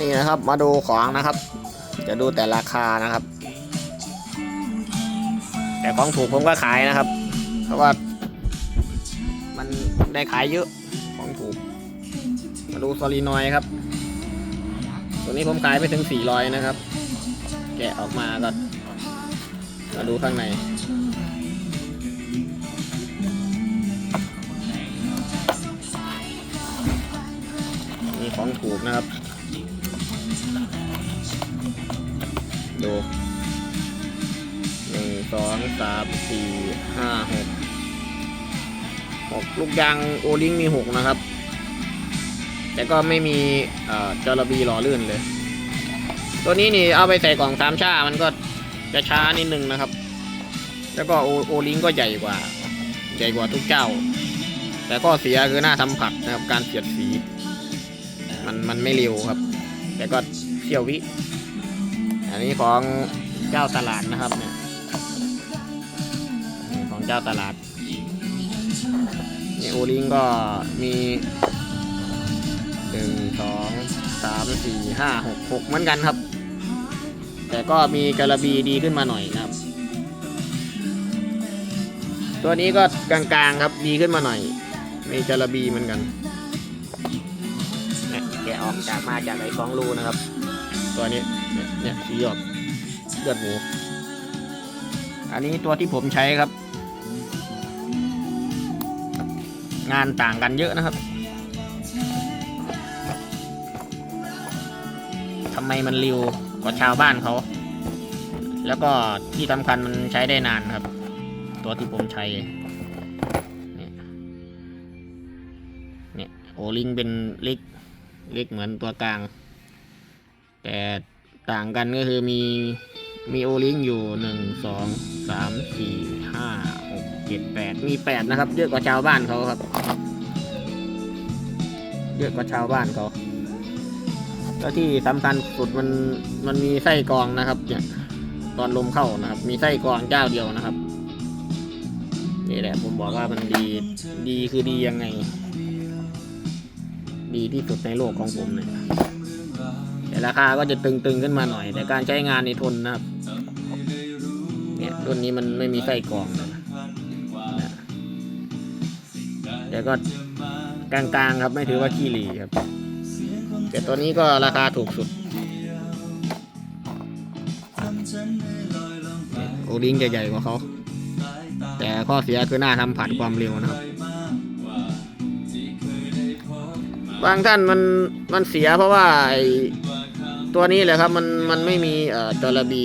นี่นะครับมาดูของนะครับ จะดูแต่ราคานะครับ แต่ของถูกผมก็ขายนะครับ เพราะว่า มันได้ขายเยอะของถูก มาดูซอลีนอยครับ ตัวนี้ผมขายไปถึง 400 นะครับ แกะออกมาก็มาดูข้างในมีของถูกนะครับ ดูหนึ่งสองสามสี่ห้าหกหกลูกยางโอลิงมีหกนะครับ แต่ก็ไม่มีจอระบีหล่อลื่นเลย ตัวนี้นี่เอาไปใส่กล่องสามชา มันก็จะช้านิดนึงนะครับ แล้วก็โอโอลิงก็ใหญ่กว่า ใหญ่กว่าทุกเจ้า แต่ก็เสียคือหน้าสัมผัสนะครับ การเสียดสี มันมันไม่เร็วครับ แต่ก็เที่ยววิ อันนี้ของเจ้าตลาดนะครับเนี่ยของเจ้าตลาดนี่โอลิงก็มีหนึ่งสองสามสี่ห้าหกหกเหมือนกันครับ แต่ก็มีกระบีดีขึ้นมาหน่อยนะครับ ตัวนี้ก็กลางๆครับดีขึ้นมาหน่อย มีจระบีเหมือนกันแกะออกจากมาจากไอ้สองรูนะครับ ตัวนี้เนี่ยเนี่ยสีหยดเลือดหมูอันนี้ตัวที่ผมใช้ครับ งานต่างกันเยอะนะครับทำไมมันเร็วกว่าชาวบ้านเขา แล้วก็ที่สำคัญมันใช้ได้นานครับ ตัวที่ผมใช้เนี่ยเนี่ยโอลิงเป็นเล็กเล็กเหมือนตัวกลาง แต่ต่างกันก็คือมีมีโอลิงอยู่หนึ่งสองสามสี่ห้าหกเจ็ดแปดมีแปดนะครับ เยอะกว่าชาวบ้านเขาครับ เยอะกว่าชาวบ้านเขาแล้วที่สำคัญสุดมันมันมีไส้กรองนะครับเนี่ยตอนลมเข้านะครับ มีไส้กรองเจ้าเดียวนะครับนี่แหละผมบอกว่ามันดีดีคือดียังไง ดีที่สุดในโลกของผมเลย แต่ราคาก็จะตึงๆขึ้นมาหน่อย แต่การใช้งานในทนนะครับเนี่ยรุ่นนี้มันไม่มีไส้กรองนะแต่ก็กลางๆครับไม่ถือว่าขี้หลีครับ แต่ตัวนี้ก็ราคาถูกสุดโอลิงจะใหญ่กว่าเขา แต่ข้อเสียคือหน้าทำผัดความเร็วนะครับบางท่านมันมันเสียเพราะว่าไอ ตัวนี้แหละครับมันมันไม่มีเอ่อจอระบี